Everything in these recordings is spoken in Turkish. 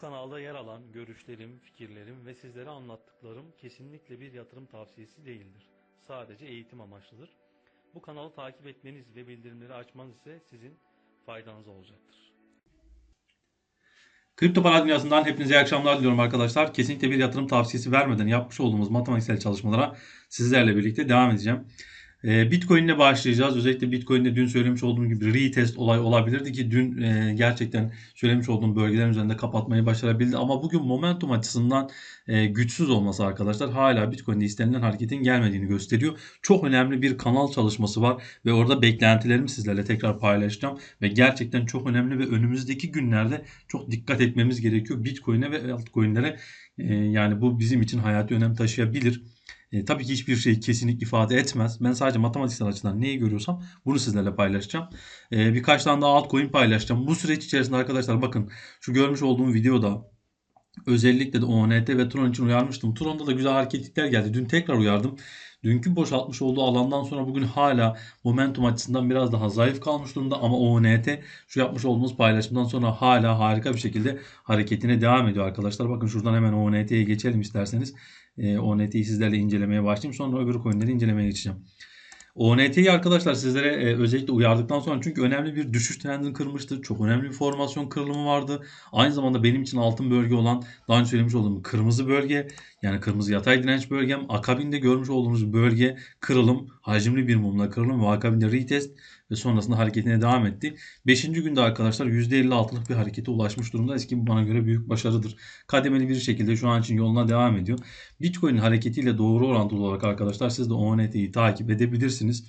kanalda yer alan görüşlerim, fikirlerim ve sizlere anlattıklarım kesinlikle bir yatırım tavsiyesi değildir. Sadece eğitim amaçlıdır. Bu kanalı takip etmeniz ve bildirimleri açmanız ise sizin faydanıza olacaktır. Kripto para dünyasından hepinize iyi akşamlar diliyorum arkadaşlar. Kesinlikle bir yatırım tavsiyesi vermeden yapmış olduğumuz matematiksel çalışmalara sizlerle birlikte devam edeceğim. Ee, Bitcoin ile başlayacağız. Özellikle Bitcoin'de dün söylemiş olduğum gibi retest olay olabilirdi ki dün e, gerçekten söylemiş olduğum bölgelerin üzerinde kapatmayı başarabildi. Ama bugün momentum açısından e, güçsüz olması arkadaşlar hala Bitcoin'de istenilen hareketin gelmediğini gösteriyor. Çok önemli bir kanal çalışması var ve orada beklentilerimi sizlerle tekrar paylaşacağım. Ve gerçekten çok önemli ve önümüzdeki günlerde çok dikkat etmemiz gerekiyor. Bitcoin'e ve altcoin'lere e, yani bu bizim için hayati önem taşıyabilir. E, tabii ki hiçbir şey kesinlik ifade etmez. Ben sadece matematiksel açıdan neyi görüyorsam bunu sizlerle paylaşacağım. E, birkaç tane daha altcoin paylaşacağım. Bu süreç içerisinde arkadaşlar bakın şu görmüş olduğum videoda özellikle de ONT ve Tron için uyarmıştım. Tron'da da güzel hareketlikler geldi. Dün tekrar uyardım. Dünkü boşaltmış olduğu alandan sonra bugün hala momentum açısından biraz daha zayıf kalmış durumda ama ONT şu yapmış olduğumuz paylaşımdan sonra hala harika bir şekilde hareketine devam ediyor arkadaşlar. Bakın şuradan hemen ONT'ye geçelim isterseniz. E, ONT'yi sizlerle incelemeye başlayayım. Sonra öbür coinleri incelemeye geçeceğim. ONT'yi arkadaşlar sizlere e, özellikle uyardıktan sonra çünkü önemli bir düşüş trendini kırmıştı. Çok önemli bir formasyon kırılımı vardı. Aynı zamanda benim için altın bölge olan daha önce söylemiş olduğum kırmızı bölge yani kırmızı yatay direnç bölgem akabinde görmüş olduğunuz bölge kırılım hacimli bir mumla kırılım ve akabinde retest ve sonrasında hareketine devam etti. 5. günde arkadaşlar %56'lık bir harekete ulaşmış durumda. Eski bana göre büyük başarıdır. Kademeli bir şekilde şu an için yoluna devam ediyor. Bitcoin'in hareketiyle doğru orantılı olarak arkadaşlar siz de ONT'yi takip edebilirsiniz.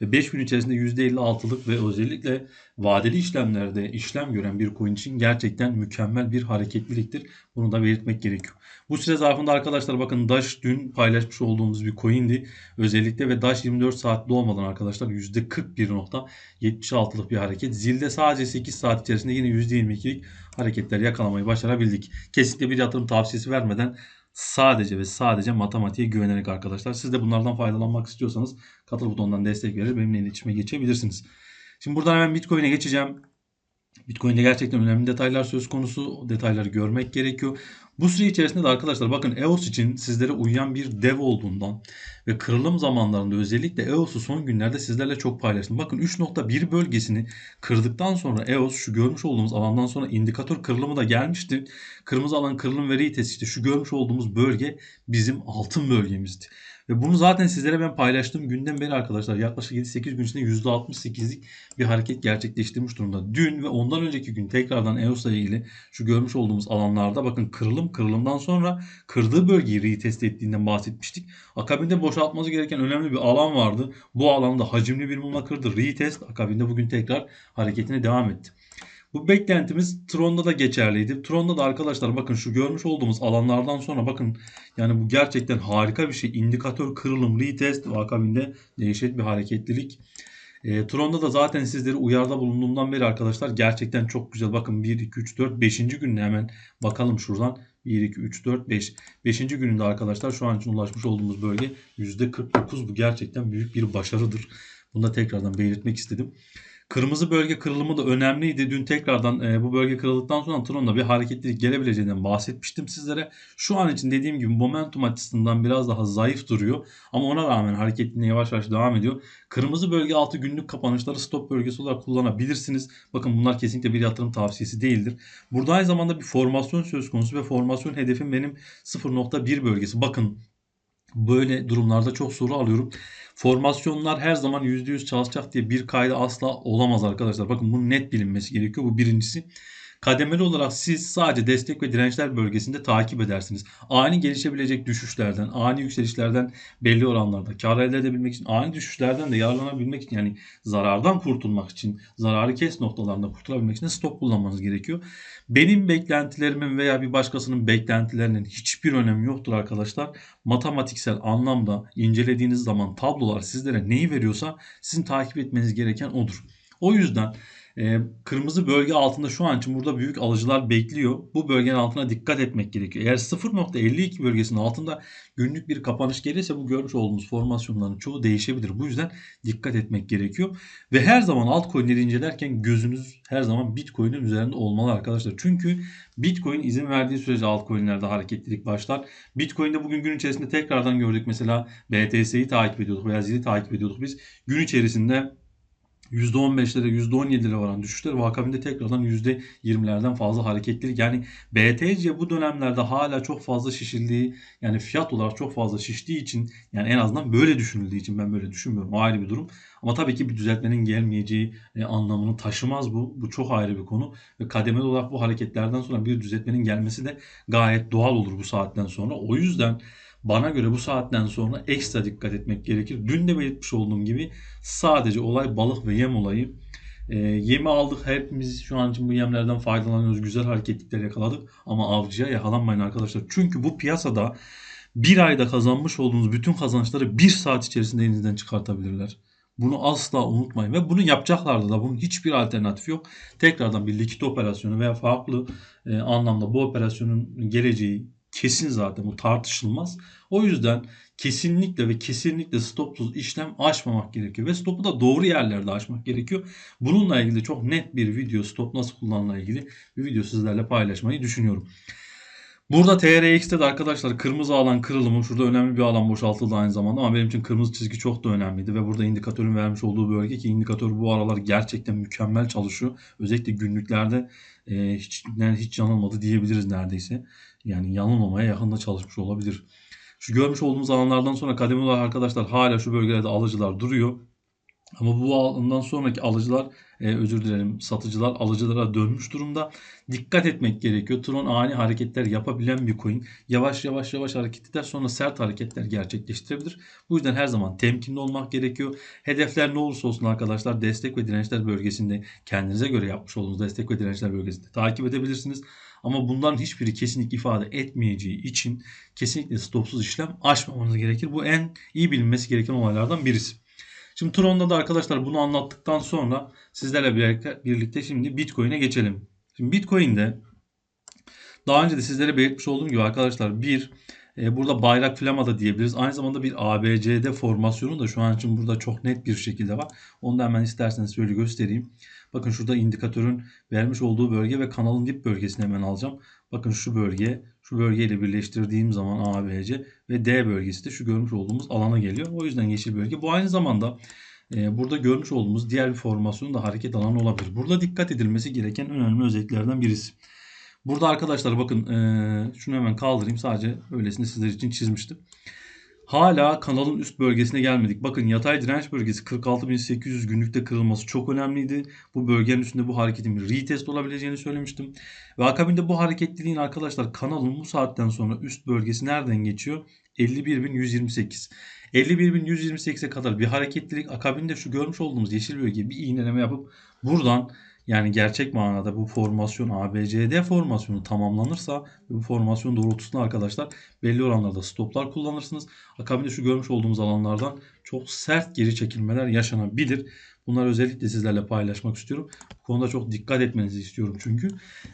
Ve 5 gün içerisinde %56'lık ve özellikle vadeli işlemlerde işlem gören bir coin için gerçekten mükemmel bir hareketliliktir. Bunu da belirtmek gerekiyor. Bu süre zarfında arkadaşlar bakın Dash dün paylaşmış olduğumuz bir coin'di. Özellikle ve Dash 24 saatli olmadan arkadaşlar %41.76'lık bir hareket. Zilde sadece 8 saat içerisinde yine %22'lik hareketler yakalamayı başarabildik. Kesinlikle bir yatırım tavsiyesi vermeden sadece ve sadece matematiğe güvenerek arkadaşlar. Siz de bunlardan faydalanmak istiyorsanız katıl butonundan destek verir benimle iletişime geçebilirsiniz. Şimdi buradan hemen Bitcoin'e geçeceğim. Bitcoin'de gerçekten önemli detaylar söz konusu. O detayları görmek gerekiyor. Bu süre içerisinde de arkadaşlar bakın EOS için sizlere uyan bir dev olduğundan ve kırılım zamanlarında özellikle EOS'u son günlerde sizlerle çok paylaştım. Bakın 3.1 bölgesini kırdıktan sonra EOS şu görmüş olduğumuz alandan sonra indikatör kırılımı da gelmişti. Kırmızı alan kırılım ve retest işte şu görmüş olduğumuz bölge bizim altın bölgemizdi. Ve bunu zaten sizlere ben paylaştığım günden beri arkadaşlar yaklaşık 7-8 gün içinde %68'lik bir hareket gerçekleştirmiş durumda. Dün ve ondan önceki gün tekrardan EOS'la ilgili şu görmüş olduğumuz alanlarda bakın kırılım kırılımdan sonra kırdığı bölgeyi retest ettiğinden bahsetmiştik. Akabinde boşaltması gereken önemli bir alan vardı. Bu alanda hacimli bir mumla kırdı. Retest akabinde bugün tekrar hareketine devam etti. Bu beklentimiz Tron'da da geçerliydi. Tron'da da arkadaşlar bakın şu görmüş olduğumuz alanlardan sonra bakın yani bu gerçekten harika bir şey. İndikatör kırılım, retest ve akabinde değişik bir hareketlilik. E, Tron'da da zaten sizleri uyarda bulunduğumdan beri arkadaşlar gerçekten çok güzel. Bakın 1, 2, 3, 4, 5. gününe hemen bakalım şuradan. 1, 2, 3, 4, 5. 5. gününde arkadaşlar şu an için ulaşmış olduğumuz bölge %49. Bu gerçekten büyük bir başarıdır. Bunu da tekrardan belirtmek istedim. Kırmızı bölge kırılımı da önemliydi. Dün tekrardan e, bu bölge kırıldıktan sonra Tron'da bir hareketlilik gelebileceğinden bahsetmiştim sizlere. Şu an için dediğim gibi momentum açısından biraz daha zayıf duruyor. Ama ona rağmen hareketliliğine yavaş yavaş devam ediyor. Kırmızı bölge altı günlük kapanışları stop bölgesi olarak kullanabilirsiniz. Bakın bunlar kesinlikle bir yatırım tavsiyesi değildir. Burada aynı zamanda bir formasyon söz konusu ve formasyon hedefim benim 0.1 bölgesi. Bakın Böyle durumlarda çok soru alıyorum. Formasyonlar her zaman %100 çalışacak diye bir kaydı asla olamaz arkadaşlar. Bakın bunun net bilinmesi gerekiyor. Bu birincisi. Kademeli olarak siz sadece destek ve dirençler bölgesinde takip edersiniz. Ani gelişebilecek düşüşlerden, ani yükselişlerden belli oranlarda kar elde edebilmek için, ani düşüşlerden de yararlanabilmek için yani zarardan kurtulmak için, zararı kes noktalarında kurtulabilmek için de stop kullanmanız gerekiyor. Benim beklentilerimin veya bir başkasının beklentilerinin hiçbir önemi yoktur arkadaşlar. Matematiksel anlamda incelediğiniz zaman tablolar sizlere neyi veriyorsa sizin takip etmeniz gereken odur. O yüzden e, kırmızı bölge altında şu an için burada büyük alıcılar bekliyor. Bu bölgenin altına dikkat etmek gerekiyor. Eğer 0.52 bölgesinin altında günlük bir kapanış gelirse bu görmüş olduğumuz formasyonların çoğu değişebilir. Bu yüzden dikkat etmek gerekiyor. Ve her zaman altcoin'leri incelerken gözünüz her zaman Bitcoin'in üzerinde olmalı arkadaşlar. Çünkü Bitcoin izin verdiği sürece altcoin'lerde hareketlilik başlar. Bitcoin'de bugün gün içerisinde tekrardan gördük mesela BTS'yi takip ediyorduk veya ZIL'i takip ediyorduk biz. Gün içerisinde %15'lere %17'lere varan düşüşler ve akabinde tekrardan %20'lerden fazla hareketlilik. Yani BTC bu dönemlerde hala çok fazla şişildiği yani fiyat olarak çok fazla şiştiği için yani en azından böyle düşünüldüğü için ben böyle düşünmüyorum. O ayrı bir durum. Ama tabii ki bir düzeltmenin gelmeyeceği e, anlamını taşımaz bu. Bu çok ayrı bir konu. Ve kademeli olarak bu hareketlerden sonra bir düzeltmenin gelmesi de gayet doğal olur bu saatten sonra. O yüzden bana göre bu saatten sonra ekstra dikkat etmek gerekir. Dün de belirtmiş olduğum gibi sadece olay balık ve yem olayı. E, yemi aldık hepimiz şu an için bu yemlerden faydalanıyoruz. Güzel hareketlikler yakaladık ama avcıya yakalanmayın arkadaşlar. Çünkü bu piyasada bir ayda kazanmış olduğunuz bütün kazançları bir saat içerisinde elinizden çıkartabilirler. Bunu asla unutmayın ve bunu yapacaklardı da bunun hiçbir alternatif yok. Tekrardan bir likit operasyonu veya farklı e, anlamda bu operasyonun geleceği kesin zaten bu tartışılmaz. O yüzden kesinlikle ve kesinlikle stopsuz işlem açmamak gerekiyor ve stopu da doğru yerlerde açmak gerekiyor. Bununla ilgili çok net bir video stop nasıl kullanıla ilgili bir video sizlerle paylaşmayı düşünüyorum. Burada TRX'te de arkadaşlar kırmızı alan kırılımı şurada önemli bir alan boşaltıldı aynı zamanda ama benim için kırmızı çizgi çok da önemliydi ve burada indikatörün vermiş olduğu bölge ki indikatör bu aralar gerçekten mükemmel çalışıyor. Özellikle günlüklerde e, hiç, yani hiç yanılmadı diyebiliriz neredeyse. Yani yanılmamaya yakında çalışmış olabilir. Şu görmüş olduğumuz alanlardan sonra kademeli arkadaşlar hala şu bölgelerde alıcılar duruyor. Ama bu alandan sonraki alıcılar e, özür dilerim satıcılar alıcılara dönmüş durumda. Dikkat etmek gerekiyor. Tron ani hareketler yapabilen bir coin. Yavaş yavaş yavaş hareket eder sonra sert hareketler gerçekleştirebilir. Bu yüzden her zaman temkinli olmak gerekiyor. Hedefler ne olursa olsun arkadaşlar destek ve dirençler bölgesinde kendinize göre yapmış olduğunuz destek ve dirençler bölgesinde takip edebilirsiniz. Ama bunların hiçbiri kesinlik ifade etmeyeceği için kesinlikle stopsuz işlem açmamanız gerekir. Bu en iyi bilinmesi gereken olaylardan birisi. Şimdi Tron'da da arkadaşlar bunu anlattıktan sonra sizlerle birlikte, birlikte şimdi Bitcoin'e geçelim. Şimdi Bitcoin'de daha önce de sizlere belirtmiş olduğum gibi arkadaşlar bir e, burada bayrak flama da diyebiliriz. Aynı zamanda bir ABCD formasyonu da şu an için burada çok net bir şekilde var. Onu da hemen isterseniz şöyle göstereyim. Bakın şurada indikatörün vermiş olduğu bölge ve kanalın dip bölgesini hemen alacağım. Bakın şu bölge, şu bölgeyle birleştirdiğim zaman ABC ve D bölgesi de şu görmüş olduğumuz alana geliyor. O yüzden yeşil bölge. Bu aynı zamanda e, burada görmüş olduğumuz diğer bir formasyonun da hareket alanı olabilir. Burada dikkat edilmesi gereken önemli özelliklerden birisi. Burada arkadaşlar bakın e, şunu hemen kaldırayım. Sadece öylesine sizler için çizmiştim. Hala kanalın üst bölgesine gelmedik. Bakın yatay direnç bölgesi 46.800 günlükte kırılması çok önemliydi. Bu bölgenin üstünde bu hareketin bir retest olabileceğini söylemiştim. Ve akabinde bu hareketliliğin arkadaşlar kanalın bu saatten sonra üst bölgesi nereden geçiyor? 51.128. 51.128'e kadar bir hareketlilik akabinde şu görmüş olduğumuz yeşil bölgeye bir iğneleme yapıp buradan yani gerçek manada bu formasyon ABCD formasyonu tamamlanırsa bu formasyon doğrultusunda arkadaşlar belli oranlarda stoplar kullanırsınız. Akabinde şu görmüş olduğumuz alanlardan çok sert geri çekilmeler yaşanabilir. Bunları özellikle sizlerle paylaşmak istiyorum. Bu konuda çok dikkat etmenizi istiyorum çünkü.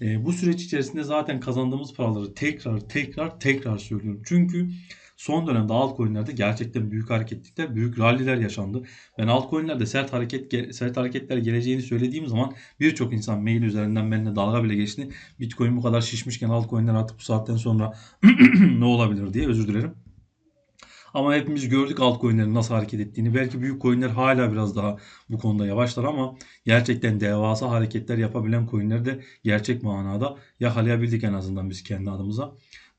E, bu süreç içerisinde zaten kazandığımız paraları tekrar tekrar tekrar söylüyorum. Çünkü Son dönemde altcoin'lerde gerçekten büyük hareketlikler, büyük ralliler yaşandı. Ben altcoin'lerde sert hareket sert hareketler geleceğini söylediğim zaman birçok insan mail üzerinden benimle dalga bile geçti. Bitcoin bu kadar şişmişken altcoin'ler artık bu saatten sonra ne olabilir diye özür dilerim. Ama hepimiz gördük altcoin'lerin nasıl hareket ettiğini. Belki büyük coin'ler hala biraz daha bu konuda yavaşlar ama gerçekten devasa hareketler yapabilen coin'leri de gerçek manada yakalayabildik en azından biz kendi adımıza.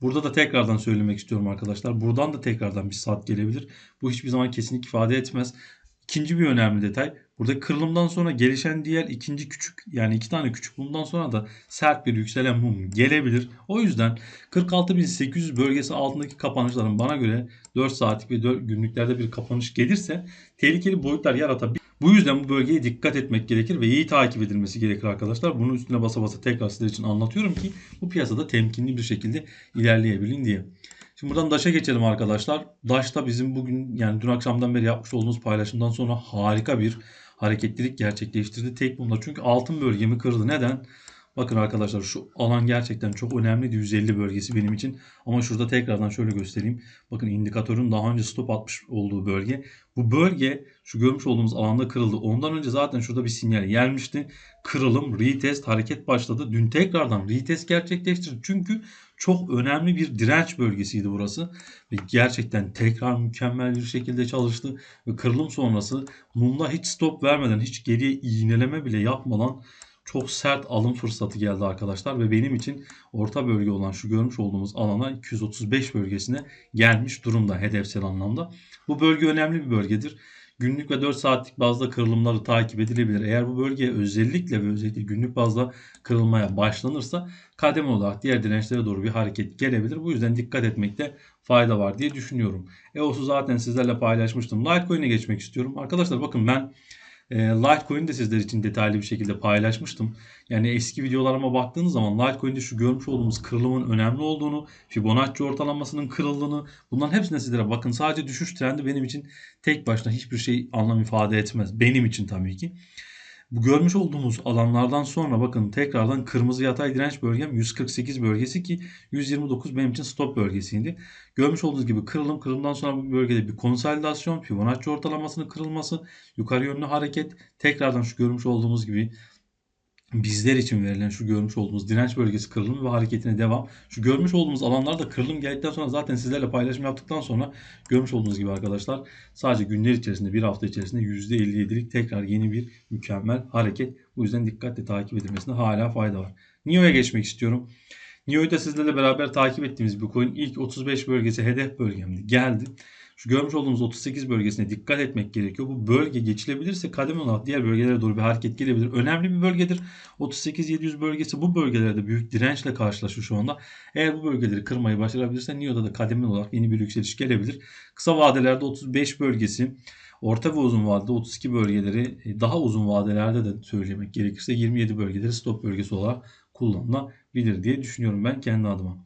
Burada da tekrardan söylemek istiyorum arkadaşlar. Buradan da tekrardan bir saat gelebilir. Bu hiçbir zaman kesinlik ifade etmez. İkinci bir önemli detay. Burada kırılımdan sonra gelişen diğer ikinci küçük yani iki tane küçük mumdan sonra da sert bir yükselen mum gelebilir. O yüzden 46.800 bölgesi altındaki kapanışların bana göre 4 saatlik ve 4 günlüklerde bir kapanış gelirse tehlikeli boyutlar yaratabilir. Bu yüzden bu bölgeye dikkat etmek gerekir ve iyi takip edilmesi gerekir arkadaşlar. Bunun üstüne basa basa tekrar sizler için anlatıyorum ki bu piyasada temkinli bir şekilde ilerleyebilin diye. Şimdi buradan Daş'a geçelim arkadaşlar. Daş'ta bizim bugün yani dün akşamdan beri yapmış olduğumuz paylaşımdan sonra harika bir hareketlilik gerçekleştirdi tek bunda. Çünkü altın bölgemi kırdı. Neden? Bakın arkadaşlar şu alan gerçekten çok önemliydi. 150 bölgesi benim için. Ama şurada tekrardan şöyle göstereyim. Bakın indikatörün daha önce stop atmış olduğu bölge. Bu bölge şu görmüş olduğumuz alanda kırıldı. Ondan önce zaten şurada bir sinyal gelmişti. Kırılım, retest, hareket başladı. Dün tekrardan retest gerçekleştirdi. Çünkü çok önemli bir direnç bölgesiydi burası. Ve gerçekten tekrar mükemmel bir şekilde çalıştı. Ve kırılım sonrası mumda hiç stop vermeden, hiç geriye iğneleme bile yapmadan çok sert alım fırsatı geldi arkadaşlar ve benim için orta bölge olan şu görmüş olduğumuz alana 235 bölgesine gelmiş durumda hedefsel anlamda. Bu bölge önemli bir bölgedir. Günlük ve 4 saatlik bazda kırılımları takip edilebilir. Eğer bu bölgeye özellikle ve özellikle günlük bazda kırılmaya başlanırsa kademe olarak diğer dirençlere doğru bir hareket gelebilir. Bu yüzden dikkat etmekte fayda var diye düşünüyorum. EOS'u zaten sizlerle paylaşmıştım. Litecoin'e geçmek istiyorum. Arkadaşlar bakın ben e, Litecoin'i de sizler için detaylı bir şekilde paylaşmıştım. Yani eski videolarıma baktığınız zaman Litecoin'de şu görmüş olduğumuz kırılımın önemli olduğunu, Fibonacci ortalamasının kırıldığını bunların hepsine sizlere bakın. Sadece düşüş trendi benim için tek başına hiçbir şey anlam ifade etmez. Benim için tabii ki. Bu görmüş olduğumuz alanlardan sonra bakın tekrardan kırmızı yatay direnç bölgem 148 bölgesi ki 129 benim için stop bölgesiydi. Görmüş olduğunuz gibi kırılım kırılımdan sonra bu bölgede bir konsolidasyon, Fibonacci ortalamasının kırılması, yukarı yönlü hareket, tekrardan şu görmüş olduğumuz gibi bizler için verilen şu görmüş olduğumuz direnç bölgesi kırılımı ve hareketine devam. Şu görmüş olduğumuz alanlarda kırılım geldikten sonra zaten sizlerle paylaşım yaptıktan sonra görmüş olduğunuz gibi arkadaşlar sadece günler içerisinde bir hafta içerisinde %57'lik tekrar yeni bir mükemmel hareket. Bu yüzden dikkatle takip edilmesinde hala fayda var. NIO'ya geçmek istiyorum. NIO'yu da sizlerle beraber takip ettiğimiz bir coin ilk 35 bölgesi hedef bölgemdi. Geldi. Şu görmüş olduğumuz 38 bölgesine dikkat etmek gerekiyor. Bu bölge geçilebilirse kademe olarak diğer bölgelere doğru bir hareket gelebilir. Önemli bir bölgedir. 38-700 bölgesi bu bölgelerde büyük dirençle karşılaşıyor şu anda. Eğer bu bölgeleri kırmayı başarabilirse NIO'da da kademeli olarak yeni bir yükseliş gelebilir. Kısa vadelerde 35 bölgesi Orta ve uzun vadede 32 bölgeleri daha uzun vadelerde de söylemek gerekirse 27 bölgeleri stop bölgesi olarak kullanılabilir diye düşünüyorum ben kendi adıma.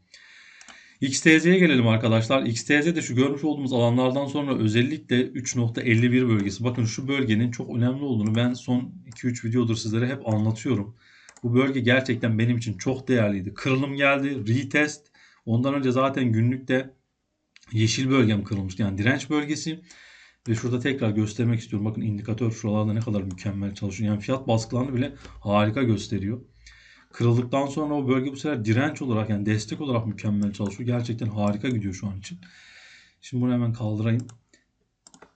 XTZ'ye gelelim arkadaşlar. XTZ de şu görmüş olduğumuz alanlardan sonra özellikle 3.51 bölgesi. Bakın şu bölgenin çok önemli olduğunu ben son 2-3 videodur sizlere hep anlatıyorum. Bu bölge gerçekten benim için çok değerliydi. Kırılım geldi, retest. Ondan önce zaten günlükte yeşil bölgem kırılmıştı. Yani direnç bölgesi. Ve şurada tekrar göstermek istiyorum. Bakın indikatör şuralarda ne kadar mükemmel çalışıyor. Yani fiyat baskılarını bile harika gösteriyor. Kırıldıktan sonra o bölge bu sefer direnç olarak yani destek olarak mükemmel çalışıyor. Gerçekten harika gidiyor şu an için. Şimdi bunu hemen kaldırayım.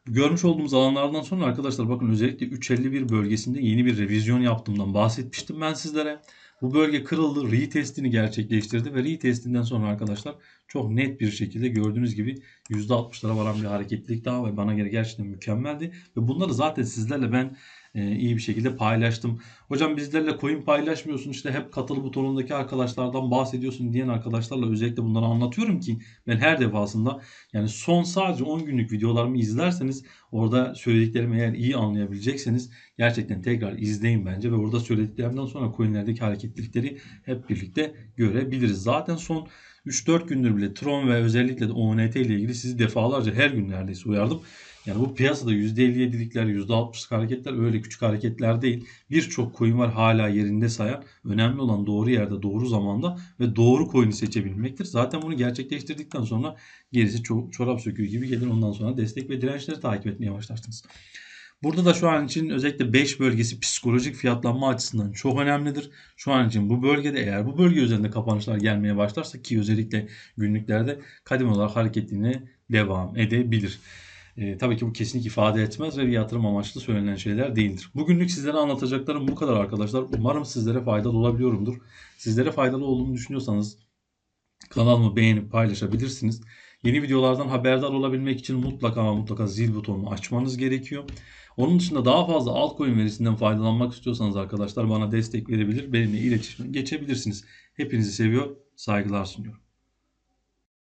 Görmüş olduğumuz alanlardan sonra arkadaşlar bakın özellikle 351 bölgesinde yeni bir revizyon yaptığımdan bahsetmiştim ben sizlere. Bu bölge kırıldı, retestini gerçekleştirdi ve retestinden sonra arkadaşlar çok net bir şekilde gördüğünüz gibi %60'lara varan bir hareketlilik daha ve bana göre gerçekten mükemmeldi. Ve bunları zaten sizlerle ben e, iyi bir şekilde paylaştım. Hocam bizlerle coin paylaşmıyorsun işte hep katıl butonundaki arkadaşlardan bahsediyorsun diyen arkadaşlarla özellikle bunları anlatıyorum ki ben her defasında yani son sadece 10 günlük videolarımı izlerseniz orada söylediklerimi eğer iyi anlayabilecekseniz gerçekten tekrar izleyin bence ve orada söylediklerimden sonra coinlerdeki hareketlilikleri hep birlikte görebiliriz. Zaten son 3-4 gündür bile Tron ve özellikle de ONT ile ilgili sizi defalarca her gün neredeyse uyardım. Yani bu piyasada %57'likler, %60'lık hareketler öyle küçük hareketler değil. Birçok coin var hala yerinde sayan. Önemli olan doğru yerde, doğru zamanda ve doğru coin'i seçebilmektir. Zaten bunu gerçekleştirdikten sonra gerisi çorap söküğü gibi gelir. Ondan sonra destek ve dirençleri takip etmeye başlarsınız. Burada da şu an için özellikle 5 bölgesi psikolojik fiyatlanma açısından çok önemlidir. Şu an için bu bölgede eğer bu bölge üzerinde kapanışlar gelmeye başlarsa ki özellikle günlüklerde kademe olarak hareketliğine devam edebilir. E, tabii ki bu kesinlik ifade etmez ve bir yatırım amaçlı söylenen şeyler değildir. Bugünlük sizlere anlatacaklarım bu kadar arkadaşlar. Umarım sizlere faydalı olabiliyorumdur. Sizlere faydalı olduğunu düşünüyorsanız kanalımı beğenip paylaşabilirsiniz. Yeni videolardan haberdar olabilmek için mutlaka ama mutlaka zil butonunu açmanız gerekiyor. Onun dışında daha fazla altcoin verisinden faydalanmak istiyorsanız arkadaşlar bana destek verebilir. Benimle iletişime geçebilirsiniz. Hepinizi seviyor, saygılar sunuyorum.